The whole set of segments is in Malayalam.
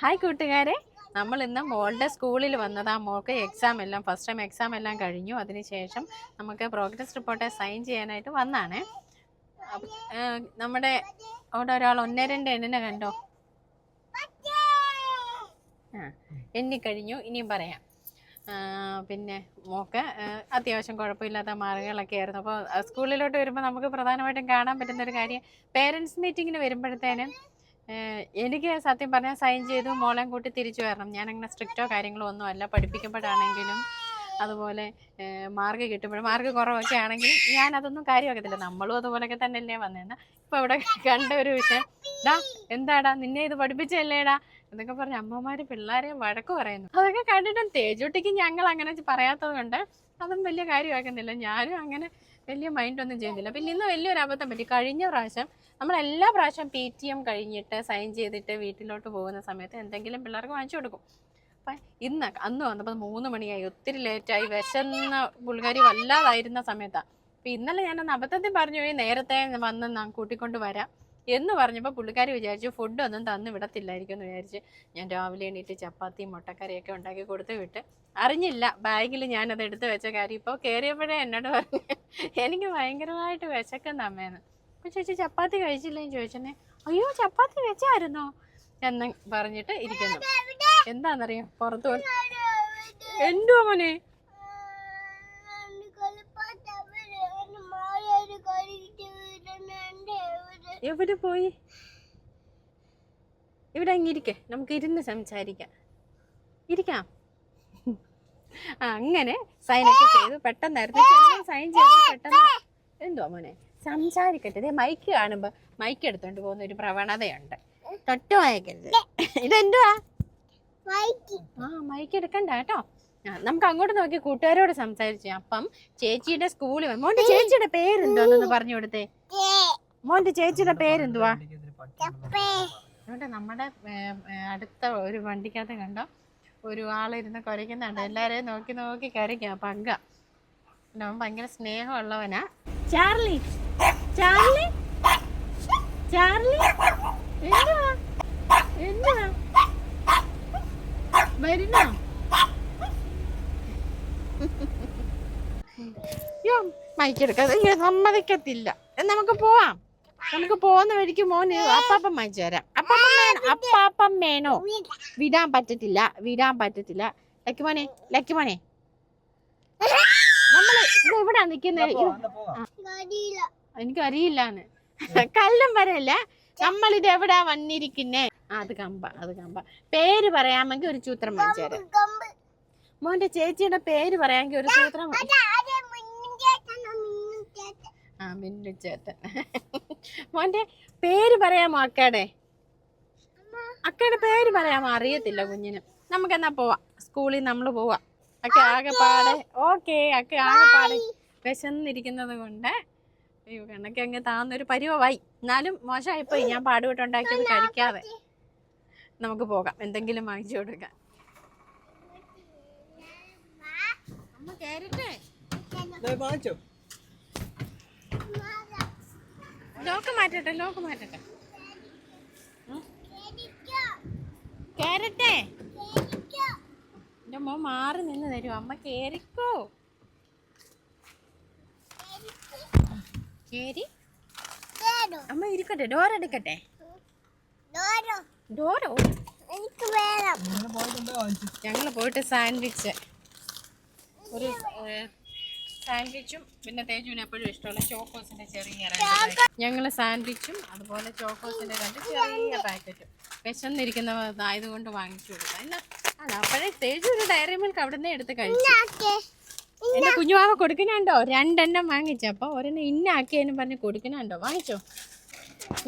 ഹായ് കൂട്ടുകാരെ. നമ്മൾ ഇന്ന് മോളുടെ സ്കൂളിൽ വന്നത്. ആ മോൾക്ക് എക്സാം എല്ലാം ഫസ്റ്റ് ടൈം എക്സാം എല്ലാം കഴിഞ്ഞു. അതിനുശേഷം നമുക്ക് പ്രോഗ്രസ് റിപ്പോർട്ട് സൈൻ ചെയ്യാനായിട്ട് വന്നാണ്. നമ്മുടെ അവിടെ ഒരാൾ ഒന്നേ രണ്ട് എണ്ണിനെ കണ്ടോ? ആ എണ്ണിക്കഴിഞ്ഞു. ഇനിയും പറയാം. പിന്നെ മോക്ക് അത്യാവശ്യം കുഴപ്പമില്ലാത്ത മാർക്കുകളൊക്കെ ആയിരുന്നു. അപ്പോൾ സ്കൂളിലോട്ട് വരുമ്പോൾ നമുക്ക് പ്രധാനമായിട്ടും കാണാൻ പറ്റുന്ന ഒരു കാര്യം പേരൻസ് മീറ്റിങ്ങിന് വരുമ്പോഴത്തേനും എനിക്ക് സത്യം പറഞ്ഞാൽ സൈൻ ചെയ്തു മോളെ കൂട്ടി തിരിച്ചു വരണം. ഞാൻ അങ്ങനെ സ്ട്രിക്റ്റോ കാര്യങ്ങളോ ഒന്നും അല്ല പഠിപ്പിക്കുമ്പോഴാണെങ്കിലും അതുപോലെ മാർക്ക് കിട്ടുമ്പോൾ മാർക്ക് കുറവൊക്കെ ആണെങ്കിൽ ഞാൻ അതൊന്നും കാര്യമാക്കത്തില്ല. നമ്മളും അതുപോലെയൊക്കെ തന്നെയല്ലേ വന്നേന്ന്. ഇപ്പൊ ഇവിടെ കണ്ട ഒരു വിഷയം. ഡാ എന്താടാ? നിന്നെ ഇത് പഠിപ്പിച്ചല്ലേടാ? എന്നൊക്കെ പറഞ്ഞ് അമ്മമാര് പിള്ളേരെ വഴക്ക് പറയുന്നു. അതൊക്കെ കണ്ടിട്ടും തേജുട്ടിക്ക് ഞങ്ങൾ അങ്ങനെ പറയാത്തത് കൊണ്ട് അതും വലിയ കാര്യമാക്കുന്നില്ല. ഞാനും അങ്ങനെ വലിയ മൈൻഡ് ഒന്നും ചെയ്യുന്നില്ല. പിന്നെ ഇന്ന് വലിയൊരു അബദ്ധം പറ്റി. കഴിഞ്ഞ പ്രാവശ്യം നമ്മൾ എല്ലാ പ്രാവശ്യം പി ടി എം കഴിഞ്ഞിട്ട് സൈൻ ചെയ്തിട്ട് വീട്ടിലോട്ട് പോകുന്ന സമയത്ത് എന്തെങ്കിലും പിള്ളേർക്ക് വാങ്ങിച്ചു കൊടുക്കും. അപ്പം ഇന്ന് അന്ന് വന്നപ്പോൾ മൂന്ന് മണിയായി. ഒത്തിരി ലേറ്റായി വിശന്ന പുൽകാരി വല്ലാതായിരുന്ന സമയത്താണ് അപ്പം ഇന്നലെ ഞാനൊന്ന് അബദ്ധത്തിൽ പറഞ്ഞു പോയി നേരത്തെ വന്ന് കൂട്ടിക്കൊണ്ട് വരാം. എന്ന് പറഞ്ഞപ്പോൾ പുള്ളിക്കാരി വിചാരിച്ചു ഫുഡ് ഒന്നും തന്ന് വിടത്തില്ലായിരിക്കും എന്ന് വിചാരിച്ച് ഞാൻ രാവിലെ എണീറ്റ് ചപ്പാത്തിയും മുട്ടക്കറിയൊക്കെ ഉണ്ടാക്കി കൊടുത്ത് വിട്ട്. അറിഞ്ഞില്ല ബാഗിൽ ഞാനത് എടുത്ത് വെച്ച കാര്യം ഇപ്പോൾ കയറിയപ്പോഴേ എന്നോട് പറഞ്ഞു എനിക്ക് ഭയങ്കരമായിട്ട് വിശക്കുന്ന അമ്മേന്ന്. അപ്പോൾ ചേച്ചി ചപ്പാത്തി കഴിച്ചില്ലെന്ന് ചോദിച്ചെന്നെ അയ്യോ ചപ്പാത്തി വെച്ചായിരുന്നോ? എന്ന് പറഞ്ഞിട്ട് ഇരിക്കുന്നു. എന്താണെന്നറിയാം പുറത്തു എന്റെ മോനെ? എവിടെ പോയി? ഇവിടെ അങ്ങിരിക്കെ നമുക്ക് ഇരുന്ന് സംസാരിക്കാം. ഇരിക്കാം. ആ അങ്ങനെ സൈനൊക്കെ ചെയ്തു. പെട്ടെന്നായിരുന്നു സൈൻ ചെയ്തു. പെട്ടെന്ന് എന്തോ മോനെ? സംസാരിക്കട്ടെ. ഇതേ മൈക്ക് കാണുമ്പോ മൈക്ക് എടുത്തോണ്ട് പോകുന്ന ഒരു പ്രവണതയുണ്ട്. തൊട്ട് വായിക്കരുത്. ഇതെന്തുവാ? ആ മൈക്ക് എടുക്കണ്ട കേട്ടോ. നമുക്ക് അങ്ങോട്ട് നോക്കി കൂട്ടുകാരോട് സംസാരിച്ചു. അപ്പം ചേച്ചിയുടെ സ്കൂളിൽ മോന്റെ ചേച്ചിയുടെ പേരെന്തോന്നൊന്ന് പറഞ്ഞു കൊടുത്തേ. മോന്റെ ചേച്ചിയുടെ പേരെന്തുവാ നമ്മുടെ അടുത്ത ഒരു വണ്ടിക്കകത്ത് കണ്ടോ? ഒരു ആളിരുന്ന് കുരയ്ക്കുന്നുണ്ട്. എല്ലാരെയും നോക്കി നോക്കി കരയ്ക്കാം. പങ്ക. അവൻ ഭയങ്കര സ്നേഹമുള്ളവനാ. ചാർലി. ചാർലി. ചാർലി. എന്തുവാ? എന്തുവാ? വരുന്നോ? യോ മൈക്കെടുക്കാതെ. സമ്മതിക്കത്തില്ല. നമുക്ക് പോവാം. നമുക്ക് പോകുന്ന വഴിക്ക് മോന് അപ്പാപ്പം വാങ്ങിച്ചു തരാം. അപ്പാപ്പം വേണോ അപ്പാപ്പം വേണോ വിടാൻ പറ്റത്തില്ല വിടാൻ പറ്റത്തില്ല. ലക്കി മോനെ ലക്കി മോനെ. നമ്മൾ ഇത് എവിടാ നിക്കുന്നത് എനിക്ക് അറിയില്ലാന്ന് കല്ലം വരല്ല നമ്മൾ ഇത് എവിടാ വന്നിരിക്കുന്നേ? ആ, അത് കമ്പ അത് കമ്പ. പേര് പറയാമെങ്കിൽ ഒരു സൂത്രം വാങ്ങിച്ചു തരാം. മോന്റെ ചേച്ചിയുടെ പേര് പറയാമെങ്കിൽ ഒരു സൂത്രം ആ മിന്നു ചേട്ടൻ. മോന്റെ പേര് പറയാമോ അക്കയുടെ അക്കയുടെ പേര് പറയാമോ? അറിയത്തില്ല കുഞ്ഞിന്. നമുക്ക് എന്നാ പോവാം? സ്കൂളിൽ നമ്മൾ പോവാം. അക്ക ആകെ പാടെ ഓക്കെ അക്ക ആകെ പാടെ വിശന്നിരിക്കുന്നത് കൊണ്ട് അയ്യോ കണ്ണൊക്കെ അങ്ങ് താന്നൊരു പരിവമായി. എന്നാലും മോശമായിപ്പോയി. ഞാൻ പാടുപെട്ടുണ്ടാക്കിയത് കഴിക്കാതെ. നമുക്ക് പോകാം. എന്തെങ്കിലും വാങ്ങിച്ചു കൊടുക്കാം. വാങ്ങിച്ചോ. Lock മാറ്റട്ടെ lock മാറ്റട്ടെ. കേരട്ടെ എന്റെ മോ മാറി നിന്ന് തരും അമ്മ കേറിക്കോ. കേരി അമ്മ ഇരിക്കട്ടെ ഡോർ എടുക്കട്ടെ. ഡോറോ ഞങ്ങൾ പോയിട്ട് സാൻഡ്വിച്ച് ഒരു സാൻഡ്വിച്ചും പിന്നെ തേജുവിന് എപ്പോഴും ഇഷ്ടമുള്ള ചോക്കോസിന്റെ ചെറിയ ഞങ്ങൾ സാൻഡ്വിച്ചും അതുപോലെ ചോക്കോസിന്റെ രണ്ട് ചെറിയ പാക്കറ്റും വിശന്നിരിക്കുന്നതായതുകൊണ്ട് വാങ്ങിച്ചു കൊടുക്കാം എന്നാ അല്ല അപ്പോഴേ തേജു ഒരു ഡയറി മിൽക്ക് അവിടെ നിന്ന് എടുത്ത് കഴിച്ചു. ആക്കെ. എന്റെ കുഞ്ഞുമാവ കൊടുക്കുന്നുണ്ടോ? രണ്ടെണ്ണം വാങ്ങിച്ചപ്പോ ഒരെണ്ണം ഇന്നാക്കിയതിനും പറഞ്ഞ് കൊടുക്കുന്നുണ്ടോ? വാങ്ങിച്ചോ.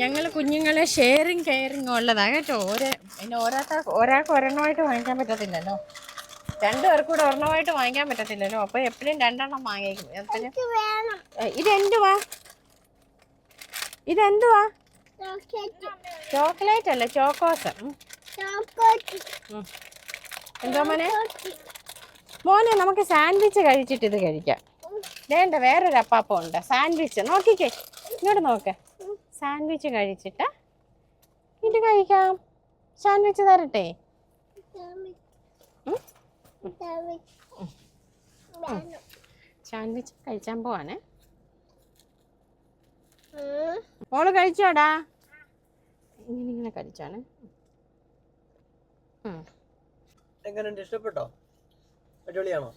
ഞങ്ങൾ കുഞ്ഞുങ്ങളെ ഷെയറിങ് കെയറിങ് ഉള്ളതാ കേട്ടോ. ഓരോ പിന്നെ ഓരോരുത്തർ ഒരാൾക്ക് ഒരെണ്ണമായിട്ട് വാങ്ങിക്കാൻ പറ്റത്തില്ലല്ലോ. രണ്ടു പേർക്ക് കൂടെ ഒരെണ്ണമായിട്ട് വാങ്ങിക്കാൻ പറ്റത്തില്ലല്ലോ. അപ്പൊ എപ്പോഴും രണ്ടെണ്ണം വാങ്ങിക്കും. എപ്പോഴും ഇതെന്തുവാ? ഇതെന്തുവാ? ചോക്ലേറ്റ്. അല്ല? ചോക്കോസ്. എന്തോ മോനെ? മോനെ നമുക്ക് സാൻഡ്വിച്ച് കഴിച്ചിട്ട് ഇത് കഴിക്കാം. വേണ്ട വേറൊരു അപ്പാപ്പം ഉണ്ട്. സാൻഡ്വിച്ച്. നോക്കിക്കേ. ഇങ്ങോട്ട് നോക്ക്. സാൻഡ്വിച്ച് കഴിച്ചിട്ട് ഇത് കഴിക്കാം. സാൻഡ്വിച്ച് തരട്ടെ? സാൻഡ്വിച്ച് കഴിച്ചാൻ പോവാണേ. മോൾ കഴിച്ചോടാ. ഇങ്ങനെ ഇങ്ങനെ കഴിച്ചാണ്. എങ്ങനെയുണ്ട് ഇഷ്ടപ്പെട്ടോ? അടിപൊളിയാണോ?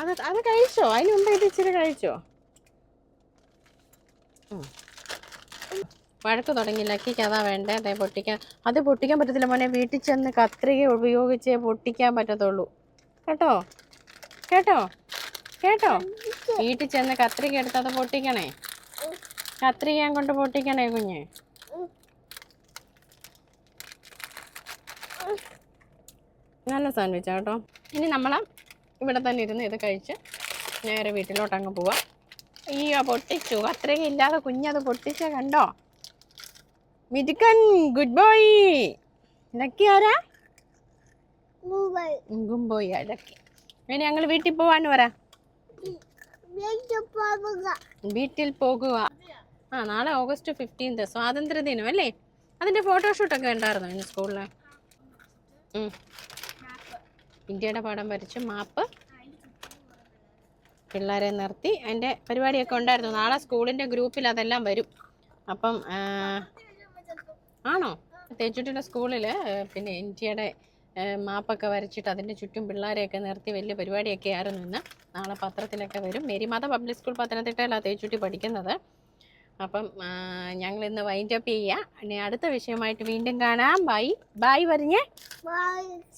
അത് അത് കഴിച്ചോ? അതിന് മുമ്പ് ഇത് ഇച്ചിരി കഴിച്ചോ? ഉം. വഴക്ക് തുടങ്ങി. ലക്കിക്ക് അതാ വേണ്ടേ? അതെ പൊട്ടിക്കാൻ. അത് പൊട്ടിക്കാൻ പറ്റത്തില്ല മോനെ. വീട്ടിൽ ചെന്ന് കത്രിക ഉപയോഗിച്ചേ പൊട്ടിക്കാൻ പറ്റത്തുള്ളൂ. കേട്ടോ? കേട്ടോ? കേട്ടോ? വീട്ടിൽ ചെന്ന് കത്രിക എടുത്ത് അത് പൊട്ടിക്കണേ. കത്രിക കൊണ്ട് പൊട്ടിക്കണേ കുഞ്ഞ്. നല്ല സാൻഡ്വിച്ചാ കേട്ടോ. ഇനി നമ്മൾ ഇവിടെ തന്നെ ഇരുന്ന് ഇത് കഴിച്ച് നേരെ വീട്ടിലോട്ട് അങ്ങ് പോവാം. അയ്യോ പൊട്ടിച്ചു. അത്രയ്ക്ക് ഇല്ലാതെ കുഞ്ഞത് പൊട്ടിച്ച കണ്ടോ? മിടുക്കൻ ഗുഡ് ബോയ് ഇതൊക്കെ ആരാ? ഗുംബോയ് ഇടയ്ക്ക് ഇനി ഞങ്ങൾ വീട്ടിൽ പോവാന്ന് പറ. വീട്ടിൽ പോകുക. ആ നാളെ ഓഗസ്റ്റ് ഫിഫ്റ്റീൻത്ത് സ്വാതന്ത്ര്യ ദിനം അല്ലേ? അതിന്റെ ഫോട്ടോഷൂട്ടൊക്കെ ഉണ്ടായിരുന്നു ഇന്ന് സ്കൂളിൽ ഇന്ത്യയുടെ പടം വരച്ച് മാപ്പ് പിള്ളേരെ നിർത്തി. അതിന്റെ പരിപാടിയൊക്കെ ഉണ്ടായിരുന്നു. നാളെ സ്കൂളിന്റെ ഗ്രൂപ്പിൽ അതെല്ലാം വരും. അപ്പം ആണോ? തേച്ചുട്ടിയുടെ സ്കൂളിൽ പിന്നെ ഇന്ത്യയുടെ മാപ്പൊക്കെ വരച്ചിട്ട് അതിന്റെ ചുറ്റും പിള്ളേരെയൊക്കെ നിർത്തി വലിയ പരിപാടിയൊക്കെ ആയിരുന്നു ഇന്ന്. നാളെ പത്രത്തിലൊക്കെ വരും. മേരിമാത പബ്ലിക് സ്കൂൾ പത്തനംതിട്ടയിലാണ് തേച്ചുട്ടി പഠിക്കുന്നത്. അപ്പം ഞങ്ങൾ ഇന്ന് വൈൻഡ് അപ്പ് ചെയ്യുക ഇനി അടുത്ത വിഷയമായിട്ട് വീണ്ടും കാണാം. ബൈ ബൈ പറഞ്ഞേ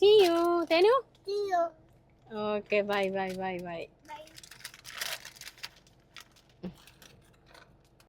see you തെനു? Okay bye bye bye bye Bye.